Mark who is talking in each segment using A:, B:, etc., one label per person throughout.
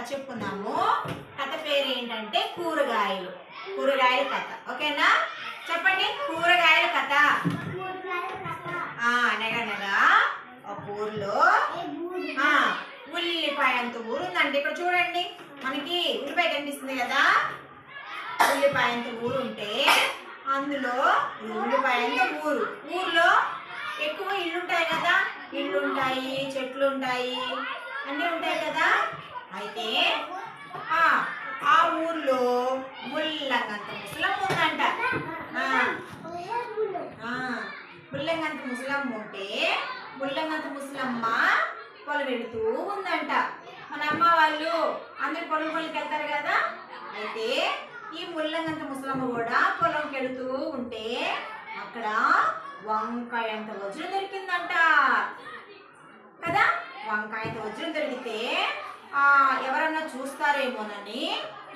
A: కథ చెప్పుకుందాము. కథ పేరు ఏంటంటే కూరగాయలు. కూరగాయల కథ. ఓకేనా? చెప్పండి కూరగాయల కథ. అనగనగా ఒక ఊర్లో ఉల్లిపాయ అంత ఊరు ఉందండి. ఇక్కడ చూడండి మనకి ఉల్లిపాయ కనిపిస్తుంది కదా? ఉల్లిపాయ అంత ఊరు ఉంటే అందులో ఉల్లిపాయ అంత ఊరు. ఊర్లో ఎక్కువ ఇల్లు ఉంటాయి కదా? ఇల్లు ఉంటాయి చెట్లు ఉంటాయి అన్నీ ఉంటాయి కదా? అయితే ఆ ఆ ఊర్లో ముల్లంగంత ముసలం ఉందంట ఆ, ఆ, ముల్లంగంత ముసలమ్మ ఉంటే ముల్లంగంత ముసలమ్మ పొలం పెడుతూ ఉందంట. మన అమ్మ వాళ్ళు అందరు పొలం పొలంకి వెళ్తారు కదా? అయితే ఈ ముల్లంగంత ముసలమ్మ కూడా పొలంకి వెళుతూ ఉంటే అక్కడ వంకాయ అంత వజ్రం దొరికిందంట. కదా? వంకాయంత వజ్రం దొరికితే ఎవరన్నా చూస్తారేమోనని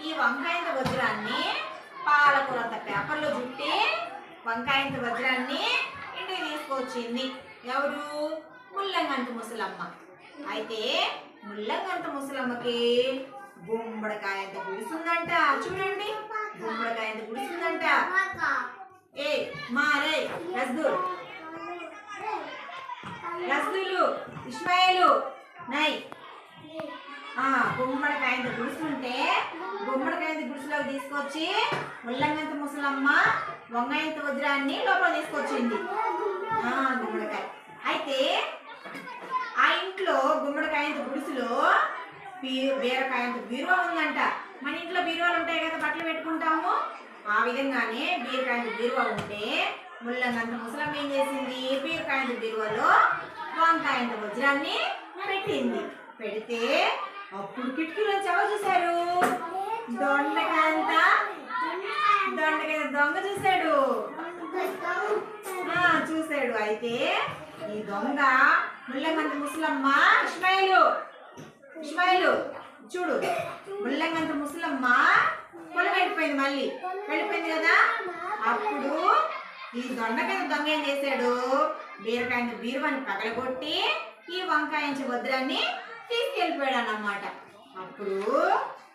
A: ఈ వంకాయంత వజ్రాన్ని పాలకూరంత పేపర్లో చుట్టి వంకాయంత వజ్రాన్ని ఇంటికి తీసుకొచ్చింది. ఎవరు? ముల్లంగంత ముసలమ్మ. అయితే ముల్లంగంత ముసలమ్మకి గుమ్మడికాయ ఎంత గుడిసుందంట? చూడండి. గుమ్మడికాయ అంత గుడిసుందంట? ఏ మారే రస్దుల్ రస్దులు ఇస్మాయిలు నై. గుమ్మడికాయ గుడుసుంటే గుమ్మడికాయ గుడుసులోకి తీసుకొచ్చి ముల్లంగంత ముసలమ్మ వంగాయంత వజ్రాన్ని లోపల తీసుకొచ్చింది. గుమ్మడికాయ. అయితే ఆ ఇంట్లో గుమ్మడికాయంత గుడుసులో బీ- బీరకాయంత బీరువా ఉందంట. మన ఇంట్లో బీరువాలు ఉంటాయి కదా బట్టలు పెట్టుకుంటాము. ఆ విధంగానే బీరకాయంత బీరువా ఉంటే ముల్లంగంత ముసలమ్మ ఏం చేసింది? బీరకాయంత బీరువాలో వంకాయంత వజ్రాన్ని పెట్టింది. పెడితే అప్పుడు కిటికీలో ఎవరు చూశారు. దొండకాయంత? దొండకాయ దొంగ చూశాడు. చూశాడు. అయితే ఈ దొంగ ముల్లంగంత ముసలమ్మ ఇస్మాయిలు. ఇస్మాయిలు చూడు. ముల్లెంగంత ముసలమ్మ పొలం వెళ్ళిపోయింది మళ్ళీ. వెళ్ళిపోయింది కదా? అప్పుడు ఈ దొండకాయ దొంగ ఏం చేశాడు? బీరకాయ బీరువాని పగలగొట్టి ఈ వంకాయ వద్రాన్ని తీసుకెళ్ళిపోయాడు అన్నమాట అప్పుడు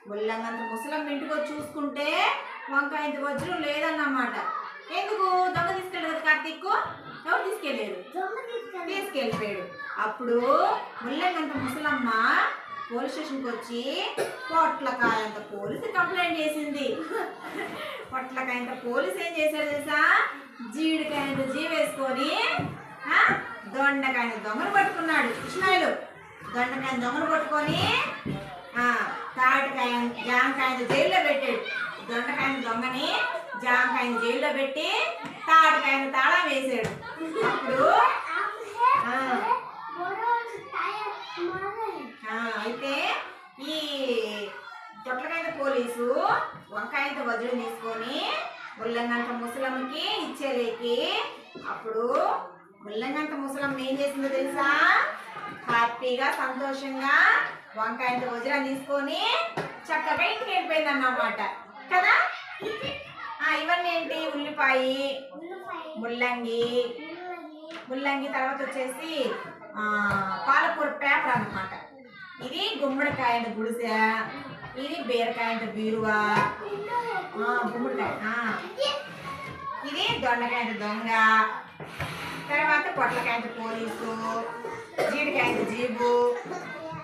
A: ముల్లంగంత ముసలమ్మ ఇంటికి వచ్చి చూసుకుంటే వంకాయ వజ్రం లేదన్నమాట. ఎందుకు? దొంగ తీసుకెళ్ళాడు కదా కార్తీక్ ఎవరు తీసుకెళ్ళారు? తీసుకెళ్ళిపోయాడు. అప్పుడు ముల్లంగంత ముసలమ్మ పోలీస్ స్టేషన్కి వచ్చి పొట్లకాయంత పోలీసు కంప్లైంట్ చేసింది. పొట్లకాయంత పోలీస్ ఏం చేశాడు తెలుసా? జీడికాయంత జీ వేసుకొని ఆ, దొండకాయన దొంగను పట్టుకున్నాడు. కృష్ణాయులు దొండకాయ దొంగలు పట్టుకొని తాటికాయ జామకాయని జైల్లో పెట్టాడు దొండకాయన దొంగని జామకాయని జైల్లో పెట్టి తాటికాయని తాళం వేసాడు. అప్పుడు అయితే ఈ పొట్లకాయ పోలీసు వంకాయతో వజ్రం తీసుకొని ముల్లంగంట ముసలమ్మకి ఇచ్చేలేకి. అప్పుడు ముల్లంగంత ముసలమ్మ ఏం చేసిందో తెలుసా? హ్యాపీగా సంతోషంగా వంకాయంత వజ్రం తీసుకొని చక్కగా ఇంటికి వెళ్ళిపోయింది అన్నమాట కదా ఇవన్నీ ఏంటి? ఉల్లిపాయ ముల్లంగి. ముల్లంగి తర్వాత వచ్చేసి పాలకూర పేపర్ అన్నమాట. ఇది గుమ్మడికాయ గుడిసె ఇది బీరకాయ బీరువా గుమ్మడికాయ ఇది దొండకాయ దొంగ తర్వాత పొట్లకాయ పోలీసు జీడికాయ జీబు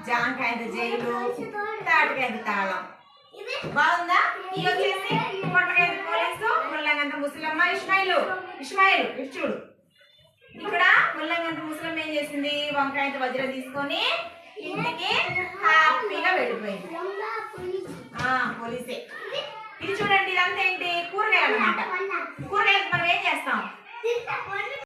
A: జామకాయ జైలు తాటికాయ తాళం. బాగుందా? ఈ వచ్చేసి పొట్లకాయ పోలీసు ముల్లంగంత ముసలమ్మ ఇస్మాయిలు. ఇస్మాయిల్ ఇటు చూడు. ఇక్కడ ముల్లంగంత ముసలమ్మ ఏం చేసింది? వంకాయ వజ్ర తీసుకొని ఇంటికి హ్యాపీగా వెళ్ళిపోయింది. పోలీసే. ఇది చూడండి ఇదంతా ఏంటి? కూరగాయలు అనమాట కూరగాయలు మనం ఏం చేస్తాం?